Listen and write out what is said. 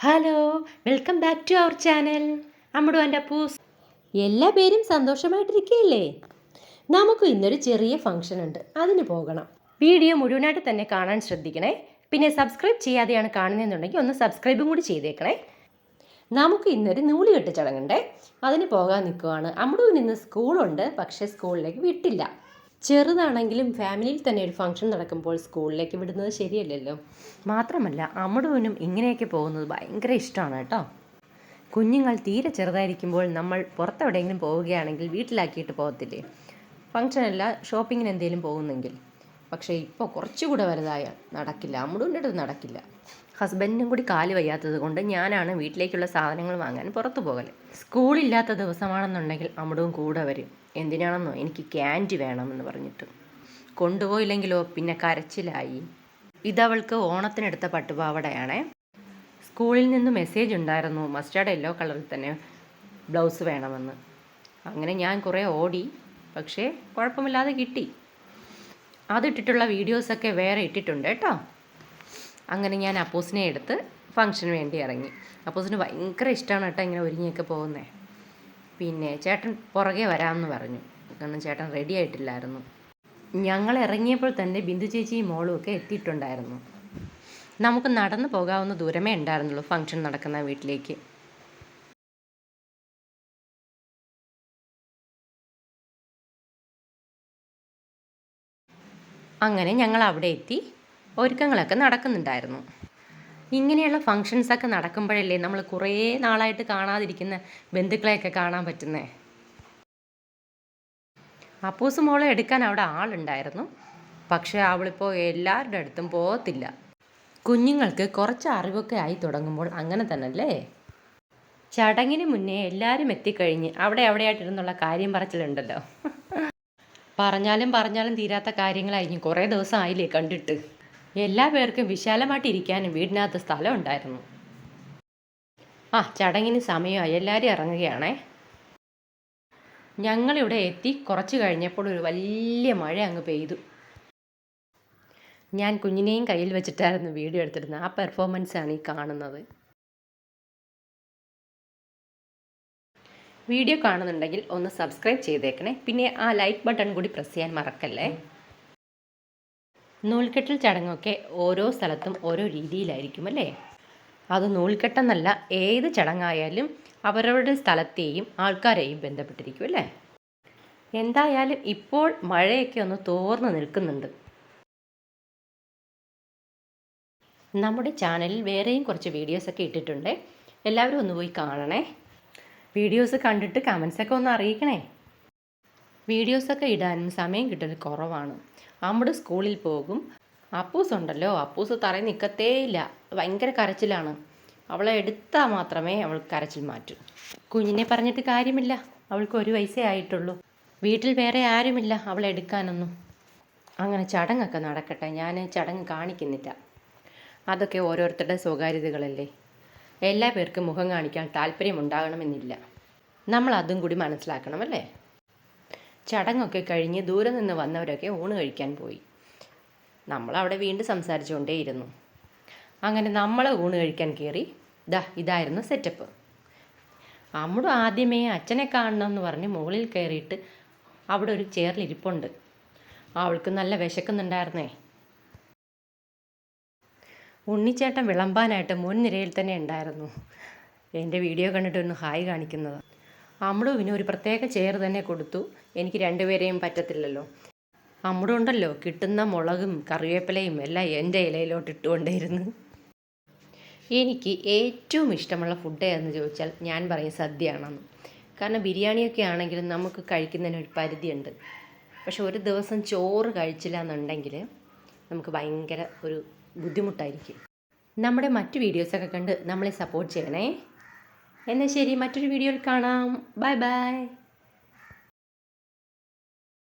Hello welcome back to our channel അമ്മടു എന്റെ അപ്പൂസ് എല്ലാ പേരും സന്തോഷമായിട്ടിരിക്കുകയല്ലേ? നമുക്ക് ഇന്നൊരു ചെറിയ ഫംഗ്ഷൻ ഉണ്ട്. അതിന് പോകണം. വീഡിയോ മുഴുവനായിട്ട് തന്നെ കാണാൻ ശ്രദ്ധിക്കണേ. പിന്നെ സബ്സ്ക്രൈബ് ചെയ്യാതെയാണ് കാണുന്നതെന്നുണ്ടെങ്കിൽ ഒന്ന് സബ്സ്ക്രൈബും കൂടി ചെയ്തേക്കണേ. നമുക്ക് ഇന്നൊരു നൂലുകെട്ട് ചടങ്ങുണ്ടേ. അതിന് പോകാൻ നിൽക്കുവാണ്. അമ്മടുവിന് ഇന്ന് സ്കൂളുണ്ട് പക്ഷേ സ്കൂളിലേക്ക് വിട്ടില്ല. ചെറുതാണെങ്കിലും ഫാമിലിയിൽ തന്നെ ഒരു ഫംഗ്ഷൻ നടക്കുമ്പോൾ സ്കൂളിലേക്ക് വിടുന്നത് ശരിയല്ലല്ലോ. മാത്രമല്ല അമ്മടുവിനും ഇങ്ങനെയൊക്കെ പോകുന്നത് ഭയങ്കര ഇഷ്ടമാണ് കേട്ടോ. കുഞ്ഞുങ്ങൾ തീരെ ചെറുതായിരിക്കുമ്പോൾ നമ്മൾ പുറത്തെവിടെയെങ്കിലും പോവുകയാണെങ്കിൽ വീട്ടിലാക്കിയിട്ട് പോകത്തില്ലേ? ഫംഗ്ഷനല്ല ഷോപ്പിങ്ങിന് എന്തെങ്കിലും പോകുന്നെങ്കിൽ. പക്ഷേ ഇപ്പോൾ കുറച്ചുകൂടെ വലുതായ നടക്കില്ല. അമ്മടുവിന്റെ അടുത്ത് നടക്കില്ല. ഹസ്ബൻഡിനും കൂടി കാൽ വയ്യാത്തത് കൊണ്ട് ഞാനാണ് വീട്ടിലേക്കുള്ള സാധനങ്ങൾ വാങ്ങാൻ പുറത്തു പോകൽ സ്കൂളില്ലാത്ത ദിവസമാണെന്നുണ്ടെങ്കിൽ അമ്മടും കൂടെ വരും. എന്തിനാണെന്നോ? എനിക്ക് ക്യാന്റി വേണമെന്ന് പറഞ്ഞിട്ട്. കൊണ്ടുപോയില്ലെങ്കിലോ? പിന്നെ കരച്ചിലായി. ഇതവൾക്ക് ഓണത്തിനെടുത്ത പട്ടുപാവടയാണേ. സ്കൂളിൽ നിന്ന് മെസ്സേജ് ഉണ്ടായിരുന്നു. മസ്റ്റാർഡ് യെല്ലോ കളറിൽ തന്നെ ബ്ലൗസ് വേണമെന്ന്. അങ്ങനെ ഞാൻ കുറേ ഓടി. പക്ഷേ കുഴപ്പമില്ലാതെ കിട്ടി. അതിട്ടിട്ടുള്ള വീഡിയോസൊക്കെ വേറെ ഇട്ടിട്ടുണ്ട് കേട്ടോ. അങ്ങനെ ഞാൻ അപ്പോസിനെ എടുത്ത് ഫംഗ്ഷന് വേണ്ടി ഇറങ്ങി. അപ്പോസിന് ഭയങ്കര ഇഷ്ടമാണ് കേട്ടോ ഇങ്ങനെ ഒരുങ്ങിയൊക്കെ പോകുന്നത് പിന്നെ ചേട്ടൻ പുറകെ വരാമെന്ന് പറഞ്ഞു. കാരണം ചേട്ടൻ റെഡി ആയിട്ടില്ലായിരുന്നു. ഞങ്ങൾ ഇറങ്ങിയപ്പോൾ തന്നെ ബിന്ദു ചേച്ചിയും മോളും ഒക്കെ എത്തിയിട്ടുണ്ടായിരുന്നു. നമുക്ക് നടന്നു പോകാവുന്ന ദൂരമേ ഉണ്ടായിരുന്നുള്ളൂ ഫംഗ്ഷൻ നടക്കുന്ന വീട്ടിലേക്ക്. അങ്ങനെ ഞങ്ങൾ അവിടെ എത്തി ഒരുക്കങ്ങളൊക്കെ നടക്കുന്നുണ്ടായിരുന്നു. ഇങ്ങനെയുള്ള ഫങ്ഷൻസൊക്കെ നടക്കുമ്പോഴല്ലേ നമ്മൾ കുറേ നാളായിട്ട് കാണാതിരിക്കുന്ന ബന്ധുക്കളെയൊക്കെ കാണാൻ പറ്റുന്നേ? അപ്പൂസ് മോളെ എടുക്കാൻ അവിടെ ആളുണ്ടായിരുന്നു. പക്ഷേ അവളിപ്പോൾ എല്ലാവരുടെ അടുത്തും പോകത്തില്ല. കുഞ്ഞുങ്ങൾക്ക് കുറച്ച് അറിവൊക്കെ ആയി തുടങ്ങുമ്പോൾ അങ്ങനെ തന്നെയല്ലേ ചടങ്ങിന് മുന്നേ എല്ലാവരും എത്തിക്കഴിഞ്ഞ് അവിടെ അവിടെയായിട്ടിരുന്നുള്ള കാര്യം പറച്ചിലുണ്ടല്ലോ. പറഞ്ഞാലും പറഞ്ഞാലും തീരാത്ത കാര്യങ്ങളായിരിക്കും കുറേ ദിവസം ആയില്ലേ കണ്ടിട്ട്. എല്ലാ പേർക്കും വിശാലമായിട്ട് ഇരിക്കാനും വീടിനകത്ത് സ്ഥലം ഉണ്ടായിരുന്നു. ആ ചടങ്ങിന് സമയമായി. എല്ലാവരും ഇറങ്ങുകയാണേ. ഞങ്ങളിവിടെ എത്തി. കുറച്ച് കഴിഞ്ഞപ്പോൾ ഒരു വലിയ മഴ അങ്ങ് പെയ്തു. ഞാൻ കുഞ്ഞിനെയും കയ്യിൽ വെച്ചിട്ടായിരുന്നു വീഡിയോ എടുത്തിരുന്നത്. ആ പെർഫോമൻസാണ് ഈ കാണുന്നത്. വീഡിയോ കാണുന്നുണ്ടെങ്കിൽ ഒന്ന് സബ്സ്ക്രൈബ് ചെയ്തേക്കണേ. പിന്നെ ആ ലൈക്ക് ബട്ടൺ കൂടി പ്രസ് ചെയ്യാൻ മറക്കല്ലേ. നൂൽക്കെട്ടിൽ ചടങ്ങൊക്കെ ഓരോ സ്ഥലത്തും ഓരോ രീതിയിലായിരിക്കും അല്ലേ? അത് നൂൽക്കെട്ടെന്നല്ല ഏത് ചടങ്ങായാലും അവരവരുടെ സ്ഥലത്തെയും ആൾക്കാരെയും ബന്ധപ്പെട്ടിരിക്കും അല്ലേ? എന്തായാലും ഇപ്പോൾ മഴയൊക്കെ ഒന്ന് തോർന്നു നിൽക്കുന്നുണ്ട്. നമ്മുടെ ചാനലിൽ വേറെയും കുറച്ച് വീഡിയോസൊക്കെ ഇട്ടിട്ടുണ്ട്. എല്ലാവരും ഒന്ന് പോയി കാണണേ. വീഡിയോസ് കണ്ടിട്ട് കമൻസൊക്കെ ഒന്ന് അറിയിക്കണേ. വീഡിയോസൊക്കെ ഇടാനും സമയം കിട്ടൽ കുറവാണ്. നമ്മുടെ സ്കൂളിൽ പോകും. അപ്പൂസ് ഉണ്ടല്ലോ. അപ്പൂസ് തറയിൽ നിൽക്കത്തേയില്ല ഭയങ്കര കരച്ചിലാണ്. അവളെ എടുത്താൽ മാത്രമേ അവൾ കരച്ചിൽ മാറ്റൂ. കുഞ്ഞിനെ പറഞ്ഞിട്ട് കാര്യമില്ല. അവൾക്ക് ഒരു വയസ്സേ ആയിട്ടുള്ളൂ. വീട്ടിൽ വേറെ ആരുമില്ല അവളെ എടുക്കാനൊന്നും. അങ്ങനെ ചടങ്ങൊക്കെ നടക്കട്ടെ. ഞാൻ ചടങ്ങ് കാണിക്കുന്നില്ല. അതൊക്കെ ഓരോരുത്തരുടെ സ്വകാര്യതകളല്ലേ? എല്ലാ പേർക്കും മുഖം കാണിക്കാൻ താല്പര്യമുണ്ടാകണമെന്നില്ല. നമ്മൾ അതും കൂടി മനസ്സിലാക്കണം മനസ്സിലാക്കണമല്ലേ ചടങ്ങൊക്കെ കഴിഞ്ഞ് ദൂരെ നിന്ന് വന്നവരൊക്കെ ഊണ് കഴിക്കാൻ പോയി. നമ്മൾ അവിടെ വീണ്ടും സംസാരിച്ചുകൊണ്ടേയിരുന്നു. അങ്ങനെ നമ്മൾ ഊണ് കഴിക്കാൻ കയറി ദാ ഇതായിരുന്നു സെറ്റപ്പ് അമ്മടും ആദ്യമേ അച്ഛനെ കാണണം എന്ന് പറഞ്ഞ് മുകളിൽ കയറിയിട്ട് അവിടെ ഒരു ചെയറിലിരിപ്പുണ്ട് അവൾക്ക് നല്ല വിശക്കുന്നുണ്ടായിരുന്നേ. ഉണ്ണിച്ചേട്ടൻ വിളമ്പാനായിട്ട് മുൻനിരയിൽ തന്നെ ഉണ്ടായിരുന്നു. എന്റെ വീഡിയോ കണ്ടിട്ട് ഒന്ന് ഹായ് കാണിക്കുന്നത്. അമ്മടുവിന് ഒരു പ്രത്യേക ചെയർ തന്നെ കൊടുത്തു. എനിക്ക് രണ്ടുപേരെയും പറ്റത്തില്ലല്ലോ. അമ്മടും ഉണ്ടല്ലോ കിട്ടുന്ന മുളകും കറിവേപ്പിലയും എല്ലാം എന്റെ ഇലയിലോട്ട് ഇട്ടുകൊണ്ടേയിരുന്നു. എനിക്ക് ഏറ്റവും ഇഷ്ടമുള്ള ഫുഡ് എന്ന് ചോദിച്ചാൽ ഞാൻ പറയും സദ്യയാണെന്ന്. കാരണം ബിരിയാണിയൊക്കെ ആണെങ്കിലും നമുക്ക് കഴിക്കുന്നതിന് ഒരു പരിധിയുണ്ട്. പക്ഷെ ഒരു ദിവസം ചോറ് കഴിച്ചില്ല എന്നുണ്ടെങ്കിൽ നമുക്ക് ഭയങ്കര ഒരു ബുദ്ധിമുട്ടായിരിക്കും. നമ്മുടെ മറ്റു വീഡിയോസൊക്കെ കണ്ട് നമ്മളെ സപ്പോർട്ട് ചെയ്യണേ. എന്നാൽ ശരി മറ്റൊരു വീഡിയോയിൽ കാണാം. Bye bye